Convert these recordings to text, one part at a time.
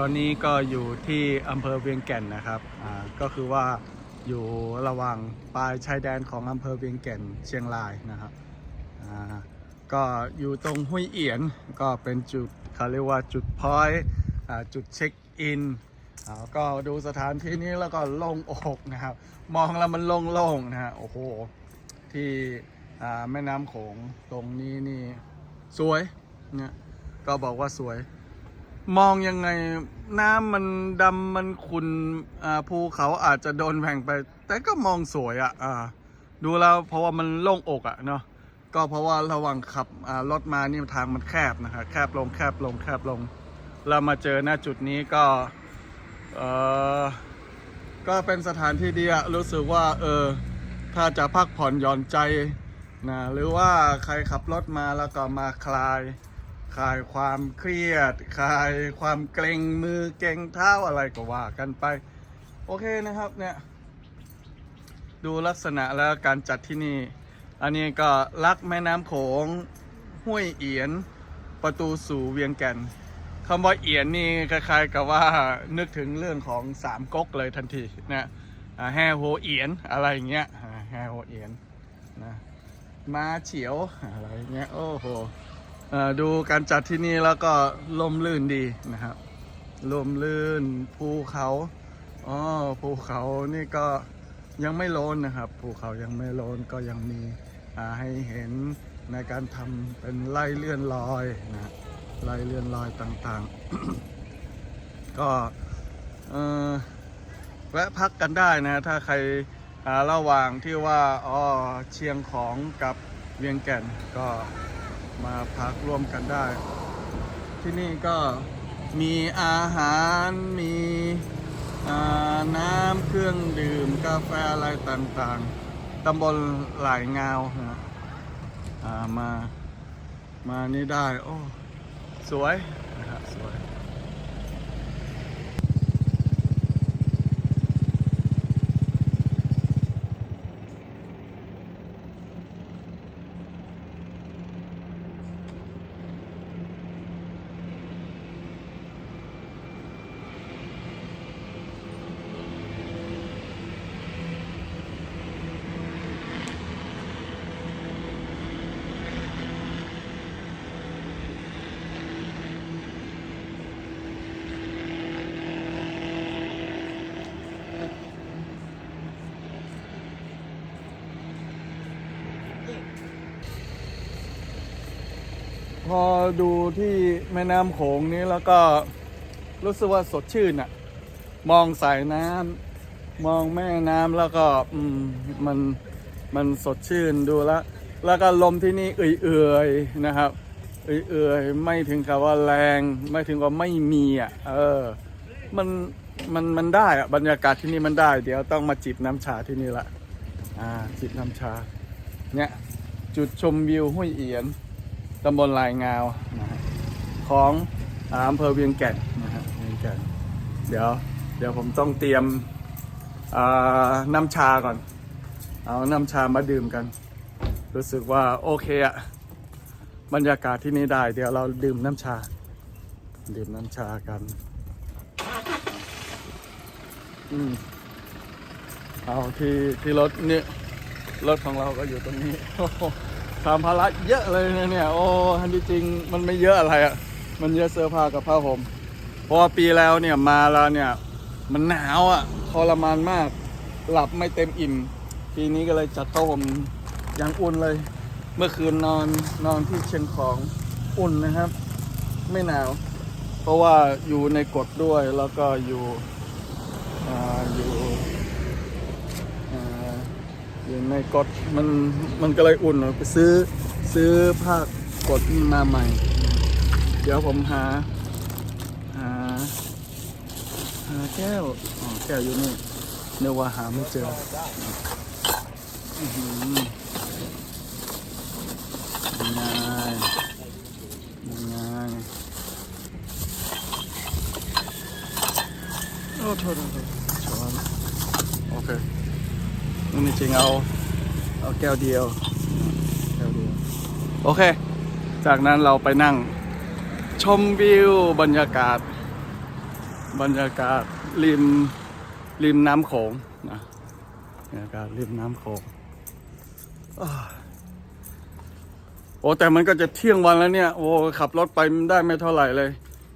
ตอนนี้ก็อยู่ที่อำเภอเวียงแก่นนะครับอ่าก็คือว่าอยู่ระหว่างปลายชายแดนของอำเภอเวียงแก่นเชียงรายนะครับอ่าก็อยู่ตรงห้วยเอียนก็เป็นจุดเขาเรียกว่าจุดพอยอ่าจุดเช็คอินอ่าก็ดูสถานที่นี้แล้วก็โล่งอกนะครับ มองแล้วมันโล่งๆนะฮะโอ้โหที่อ่าแม่น้ำโขงตรงนี้นี่สวยเนี่ยก็บอกว่าสวย มองยังไงน้ำมันดำมันขุนอ่าภูเขาอาจจะโดนแผงไป แต่ก็มองสวยอะ่ะดูแล้วเพราะว่ามันโล่งอกอะ่ะเนาะก็เพราะว่าระหว่างขับอ่ารถมานี่ทางมันแคบนะครับแคบลงแคบลงแคบลง เรามาเจอหน้าจุดนี้ก็เออก็เป็นสถานที่ดีอะรู้สึกว่าเออถ้าจะพักผ่อนหย่อนใจนะหรือว่าใครขับรถมาแล้วก็มาคลาย คลายความเครียด คลายความเกรงมือเกรงเท้าอะไรก็ว่ากันไป โอเคนะครับเนี่ย ดูลักษณะแล้วการจัดที่นี่ อันนี้ก็ลักแม่น้ำโขงห้วยเอียน ประตูสู่เวียงแก่นคำว่าเอียนนี่คล้ายๆกับว่านึกถึงเรื่องของสามก๊กเลยทันทีนะแห่โหเอียนอะไรอย่างเงี้ยแห่โหเอียนนะมาเฉียวอะไรอย่างเงี้ยโอ้โห ดูการจัดที่นี่แล้วก็ลมลื่นดีนะครับลมลื่นภูเขาอ๋อภูเขานี่ก็ยังไม่โลนนะครับภูเขายังไม่โลนก็ยังมีให้เห็นในการทำเป็นไล่เลื่อนลอยนะไล่เลื่อนลอยต่างๆ ก็แวะพักกันได้นะ ถ้าใครระหว่างที่ว่าอ๋อเชียงของกับเวียงแก่นก็ มาพักร่วมกันได้ ที่นี่ก็มีอาหารมีน้ำเครื่องดื่มกาแฟอะไรต่างๆตำบลหลายงาวนะมามานี่ได้ โอ้ สวยนะครับสวย พอดูที่แม่น้ำโขงนี้แล้วก็รู้สึกว่าสดชื่นอะมองสายน้ำมองแม่น้ำแล้วก็อืมมันมันสดชื่นดูแล้วแล้วก็ลมที่นี่เอื่อยๆนะครับเอื่อยๆไม่ถึงกับว่าแรง ไม่ถึงกับไม่มีอะเออมันมันมันได้อะบรรยากาศที่นี่มันได้ เดี๋ยวต้องมาจิบน้ำชาที่นี่ละอ่าจิบน้ำชาเนี่ยจุดชมวิวห้วยเอียน ตำบลลายงาวนะฮะของอำเภอเวียงแก่นนะฮะเวียงแก่นเดี๋ยวเดี๋ยวผมต้องเตรียมน้ำชาก่อน เอาน้ำชามาดื่มกัน รู้สึกว่าโอเคอะบรรยากาศที่นี่ได้ เดี๋ยวเราดื่มน้ำชา ดื่มน้ำชากัน อืมเอาที่ที่รถเนี่ยรถของเราก็อยู่ตรงนี้ โอ้โหสามภาระเยอะเลยนะเนี่ย โอ้ทันที่จริงมันไม่เยอะอะไรอะ่ะ มันเยอะเสื้อผ้ากับผ้าห่มเพราะว่าปีแล้วเนี่ยมาแล้วเนี่ย มันหนาวอะ่ะทรมานมาก หลับไม่เต็มอิ่ม ปีนี้ก็เลยจัดผ้าห่มอย่างอุ่นเลย เมื่อคืนนอนนอนที่เชียงของอุ่นนะครับ ไม่หนาว เพราะว่าอยู่ในกฎด้วยแล้วก็อยู่ออยู่ อยู่ในกฎมันมันก็เลยอุ่นหน่อยไปซื้อซื้อผ้ากดนี่มาใหม่ เดี๋ยวผมหา หา หาแก้วอ๋อแก้วอยู่นี่เนึกว่าหาไม่เจออื้อหือยังไงยังไงโอ้โทษโทษโทษช้อนโอเค นี่จริงเอาเอาแก้วเดียวแก้วเดียว โอเค จากนั้นเราไปนั่ง ชมวิวบรรยากาศ บรรยากาศริมริมน้ำโขงนะบรรยากาศริมน้ำโขงโอ้แต่มันก็จะเที่ยงวันแล้วเนี่ย โอ้ขับรถไปได้ไม่เท่าไหร่เลย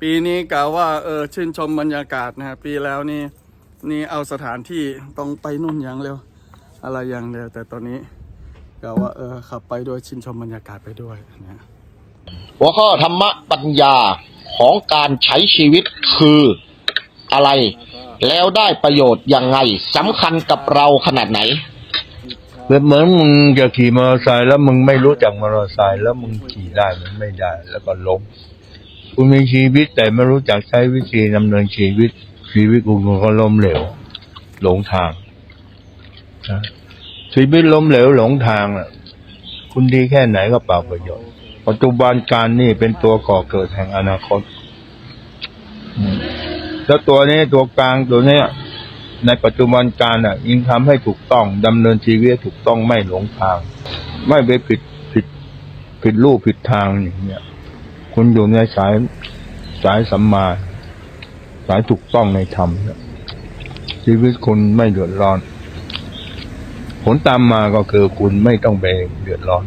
ปีนี้กล่าวว่าเออชื่นชมบรรยากาศนะฮะปีแล้วนี่นี่เอาสถานที่ต้องไปนู่นอย่างเร็ว อะไรอย่างเร็วแต่ตอนนี้กล่าวว่าเออขับไปด้วยชื่นชมบรรยากาศไปด้วยนะหัวข้อธรรมปัญญาของการใช้ชีวิตคืออะไร แล้วได้ประโยชน์ยังไงสำคัญกับเราขนาดไหนเปรียบเหมือนมึงจะขี่มอเตอร์ไซค์แล้วมึงไม่รู้จักมอเตอร์ไซค์แล้วมึงขี่ได้มันไม่ได้ แล้วก็ล้มคุณมีชีวิตแต่ไม่รู้จักใช้วิธีดำเนินชีวิต ชีวิตคุณก็ล้มเหลวหลงทางนะ ชีวิตล้มเหลวหลงทางน่ะ คุณดีแค่ไหนก็เปล่าประโยชน์ ปัจจุบันการนี่เป็นตัวก่อเกิดแห่งอนาคต แล้วตัวนี้ตัวกลางตัวเนี้ยในปัจจุบันการอะยิ่งทำให้ถูกต้องดำเนินชีวิตถูกต้องไม่หลงทาง ไม่ไปผิดผิดผิดรูปผิดทางอย่างเงี้ยคุณอยู่ในสายสายสัมมา สายถูกต้องในธรรมชีวิตคุณไม่เดือดร้อน ผลตามมาก็คือคุณไม่ต้องไปเดือดร้อน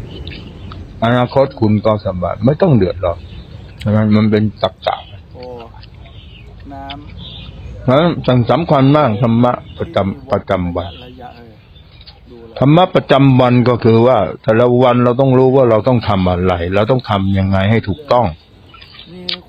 อนาคตคุณก็สบายไม่ต้องเดือดร้อนฉะนั้นมันเป็นตักกะโอ้น้เพราะฉะนั้นสิ่งสำคัญมากธรรมะประจำประจำวันระยะเออดูแลธรรมะประจำวันก็คือว่าแต่ละวันเราต้องรู้ว่าเราต้องทำอะไร เราต้องทำยังไงให้ถูกต้องมี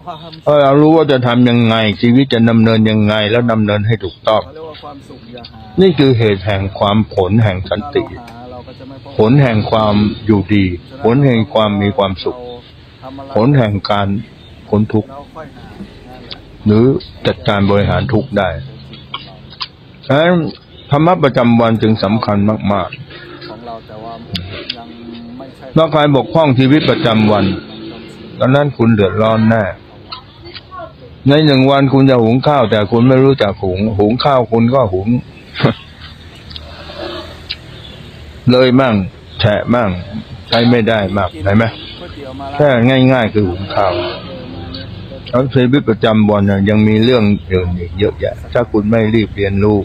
ความเออเรารู้ว่าจะทำยังไง ชีวิตจะดำเนินยังไง แล้วดำเนินให้ถูกต้อง เขาเรียกว่าความสุขอย่าหานี่คือเหตุแห่งความผลแห่งสันติ ถ้าเราหาเราก็จะไม่พบผลแห่งความอยู่ดี ผลแห่งความมีความสุข เราทำอะไรผลแห่งการพ้นทุกข์เราค่อยหานั่นแหละหรือจัดการบริหารทุกข์ได้ฉะนั้นธรรมะประจำวันจึงสำคัญมากของเราแต่ว่ายังไม่ใช่ๆถ้าใครบกพร่องชีวิตประจำวัน ตอนนั้นคุณเดือดร้อนแน่ ในหนึ่งวันคุณจะหุงข้าว แต่คุณไม่รู้จักหุง หุงข้าวคุณก็หุง เลยมั่งแฉะมั่งใช้ไม่ได้มากเห็นไหมแค่ง่าย ๆ คือหุงข้าวแล้วชีวิตประจำวันยังมีเรื่องอื่นอีกเยอะแยะ ถ้าคุณไม่รีบเรียนรู้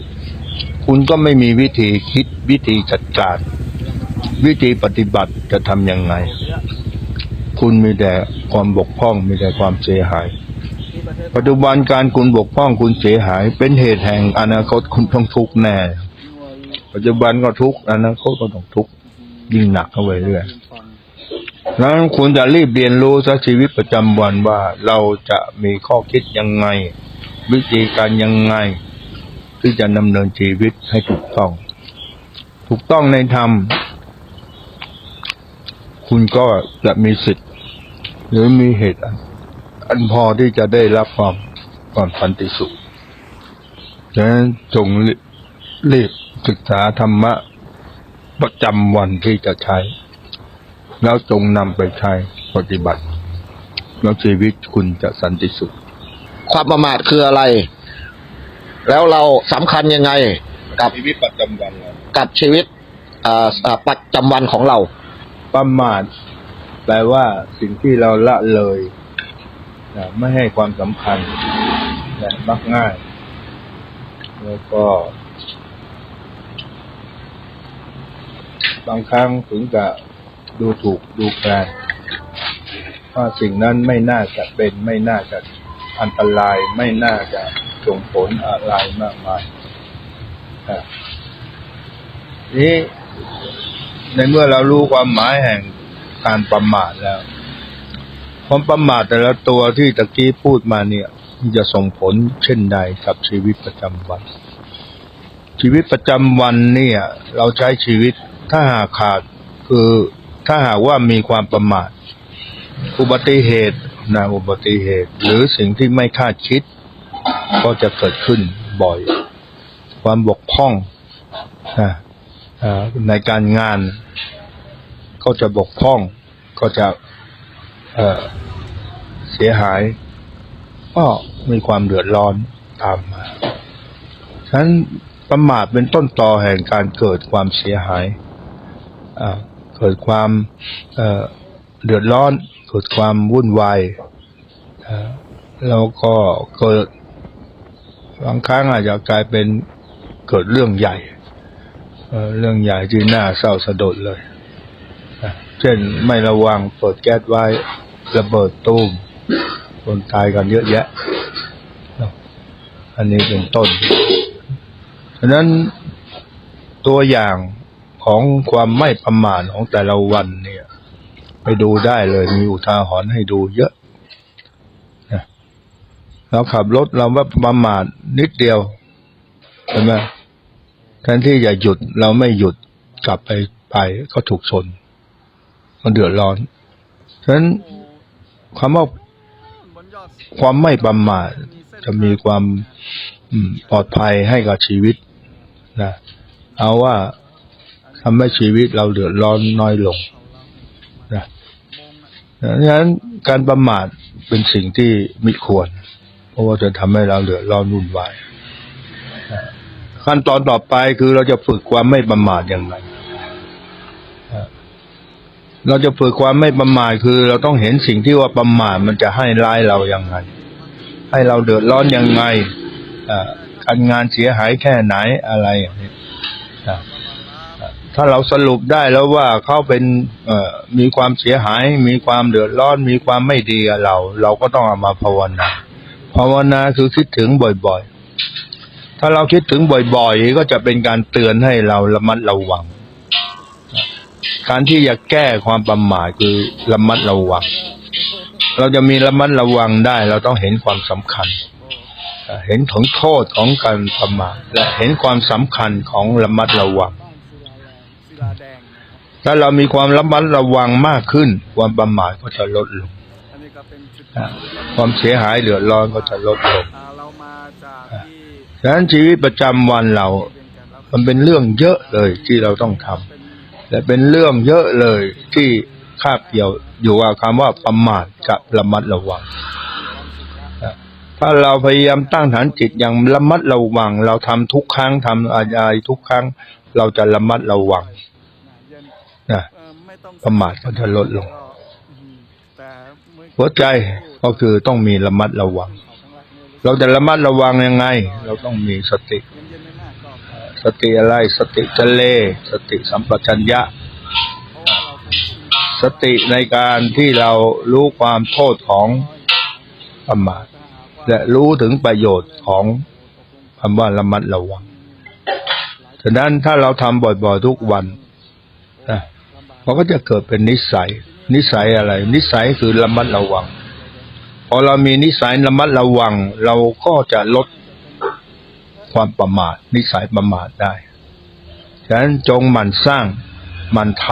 คุณก็ไม่มีวิธีคิดวิธีจัดการวิธีปฏิบัติจะทำยังไง คุณมีแต่ความบกพร่องมีแต่ความเสียหาย ปัจจุบันการคุณบกพร่องคุณเสียหาย เป็นเหตุแห่งอนาคตคุณต้องทุกข์แน่ ปัจจุบันก็ทุกข์อนาคตก็ต้องทุกข์ยิ่งหนักเข้าไปเรื่อยนั้นคุณจะรีบเรียนรู้สักชีวิตประจำวันว่าเราจะมีข้อคิดยังไง วิธีการยังไง ที่จะดำเนินชีวิตให้ถูกต้อง ถูกต้องในธรรมคุณก็จะมีสิทธิ์ หรือมีเหตุ อันอันพอที่จะได้รับความความสันติสุขดังนั้นจงรีรีบศึกษาธรรมะประจำวันที่จะใช้ แล้วจงนำไปใช้ปฏิบัติ แล้วชีวิตคุณจะสันติสุข ความประมาทคืออะไร แล้วเราสำคัญยังไง กับชีวิตประจำวันกับชีวิตเอ่อเอ่อประจำวันของเรา ประมาทแปลว่าสิ่งที่เราละเลย นะไม่ให้ความสำคัญและมักง่าย แล้วก็ บางครั้งถึงกับดูถูกดูแคลนว่าสิ่งนั้นไม่น่าจะเป็นไม่น่าจะอันตรายไม่น่าจะส่งผลอะไรมากมายนี้ในเมื่อเรารู้ความหมายแห่งการประมาทแล้ว ความประมาทแต่ละตัวที่ตะกี้พูดมาเนี่ย จะส่งผลเช่นใดกับชีวิตประจำวัน ชีวิตประจำวันเนี่ย เราใช้ชีวิตถ้าหากขาดคือถ้าหากว่ามีความประมาท อุบัติเหตุนะอุบัติเหตุ หรือสิ่งที่ไม่คาดคิด ก็จะเกิดขึ้นบ่อย ความบกพร่องนะในการงาน ก็จะบกพร่องก็จะ เออเสียหาย ก็มีความเดือดร้อนตามมาฉะนั้นประมาทเป็นต้นตอแห่งการเกิดความเสียหายเกิดความเเดือดร้อน เกิดความวุ่นวายอ่าแล้วก็เกิดบางครั้งอาจจะกลายเป็นเกิดเรื่องใหญ่เเรื่องใหญ่ที่น่าเศร้าสะดดเลย เช่นไม่ระวังเปิดแก๊สไว้ ระเบิดตูมคนตายกันเยอะแยะ อันนี้เป็นต้น ฉะนั้นตัวอย่างของความไม่ประมาทของแต่ละวันเนี่ย ไปดูได้เลยมีอุทาหรณ์ให้ดูเยอะนะเราขับรถเราว่าประมาทนิดเดียวใช่ไหมแทนที่จะหยุดเราไม่หยุดกลับไปไปก็ถูกชน มันเดือดร้อน ฉะนั้น คำว่าความไม่ประมาทจะมีความปลอดภัยให้กับชีวิตนะเอาว่าทำให้ชีวิตเราเดือดร้อนน้อยลงนะดังนั้นการประมาทเป็นสิ่งที่ม่ควร เพราะว่าจะทำให้เราเดือดร้อนวุ่นวายขั้นตอนต่อไปคือเราจะฝึกความไม่ประมาทอย่างไร เราจะฝึกความไม่ประมาทคือ เราต้องเห็นสิ่งที่ว่าประมาทมันจะให้ร้ายเราอย่างไรให้เราเดือดร้อนยังไงอ่าการงานเสียหายแค่ไหนอะไรอย่างนี้ถ้าเราสรุปได้แล้วว่าเขาเป็นมีความเสียหาย มีความเดือดร้อน มีความไม่ดีกับเรา เราก็ต้องเอามาภาวนาภาวนาคือคิดถึงบ่อยๆ ถ้าเราคิดถึงบ่อยๆ ก็จะเป็นการเตือนให้เราระมัดระวัง การที่จะแก้ความประมาทคือระมัดระวัง เราจะมีระมัดระวังได้ เราต้องเห็นความสำคัญ เห็นถึงโทษของการประมาทและเห็นความสำคัญของระมัดระวัง ถ้าเรามีความระมัดระวังมากขึ้น ความประมาทก็จะลดลงความเสียหายเดือดร้อนก็จะลดลงอ่าเรามาจากที่ฉะนั้นชีวิตประจำวันเราเวียงแก่นแล้วมันเป็นเรื่องเยอะเลยที่เราต้องทำ และเป็นเรื่องเยอะเลยที่คาบเกี่ยวอยู่กับคำว่าประมาทกับระมัดระวังถ้าเราพยายามตั้งฐานจิตอย่างระมัดระวัง เราทำทุกครั้งทำอะไรทุกครั้ง เราจะระมัดระวังนะประมาทก็จะลดลงหัวใจก็คือต้องมีระมัดระวังเขาข้างล่างเนี่ยรู้สึกเราจะระมัดระวังยังไง เราต้องมีสติ สติอะไรสติทะเล สติสัมปชัญญะ สติในการที่เรารู้ความโทษของประมาทและรู้ถึงประโยชน์ของคำว่าระมัดระวัง ฉะนั้นถ้าเราทำบ่อยๆทุกวันนะมันก็จะเกิดเป็นนิสัย นิสัยอะไร นิสัยคือระมัดระวัง พอเรามีนิสัยระมัดระวัง เราก็จะลด ความประมาทนิสัยประมาทได้ ฉะนั้นจงหมั่นสร้างหมั่นท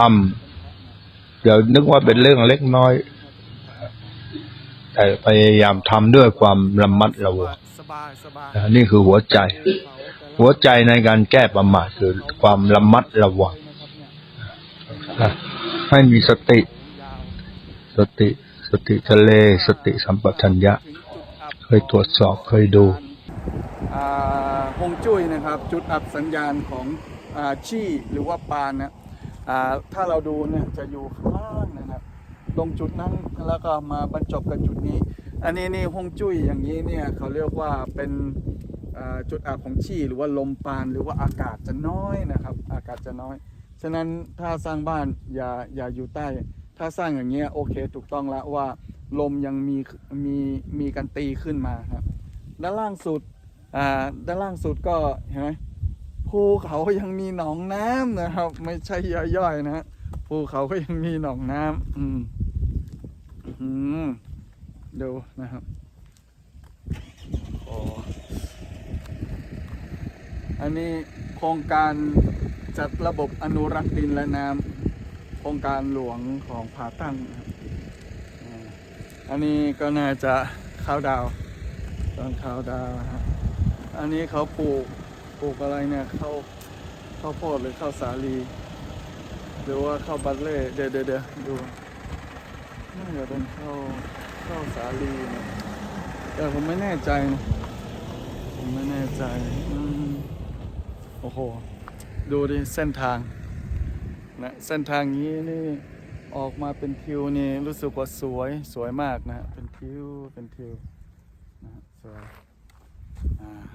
ำเดี๋ยวนึกว่าเป็นเรื่องเล็กน้อย แต่พยายามทำด้วยความระมัดระวังนี่คือหัวใจ หัวใจในการแก้ประมาทคือความระมัดระวังให้มีสติ สติ สติทะเล สติสัมปชัญญะ เคยตรวจสอบ เคยดู ฮงจุ้ยนะครับ จุดอับสัญญาณของอชี่หรือว่าปานนะถ้าเราดูเนี่ยจะอยู่ข้างล่างนะครับตรงจุดนั้นแล้วก็มาบรรจบกับจุดนี้ อันนี้นี่ฮงจุ้ยอย่างนี้เนี่ยเขาเรียกว่าเป็นจุดอับของชี่หรือว่าลมปานหรือว่าอากาศจะน้อยนะครับ อากาศจะน้อย ฉะนั้นถ้าสร้างบ้านอย่าอย่าอยู่ใต้ ถ้าสร้างอย่างเงี้ยโอเคถูกต้องแล้วว่าลมยังมีมีมีการตีขึ้นมาครับด้านล่างสุด ด้านล่างสุดก็เห็นไหมภูเขายังมีหนองน้ำนะครับ ไม่ใช่ย่อยๆนะฮะภูเขาก็ยังมีหนองน้ำอืมอืมดูนะครับโอ้อันนี้โครงการจัดระบบอนุรักษ์ดินและน้ำโครงการหลวงของผาตั้งนะครับอันนี้ก็น่าจะข้าวดาว ตอนข้าวดาวนะฮะ อันนี้เขาปลูกปลูกอะไรเนี่ยข้าวข้าวโพดหรือข้าวสาลีหรือว่าข้าวบัลเล่เดี๋ยวเดี๋ยวเดาดูน่าจะเป็นข้าวข้าวสาลีนะแต่ผมไม่แน่ใจนะผมไม่แน่ใจอโอ้โหดูดิเส้นทางนะเส้นทางนี้นี่ออกมาเป็นทิวนี่รู้สึกว่าสวยสวยมากนะเป็นทิวเป็นทิวนะสวย 嗯。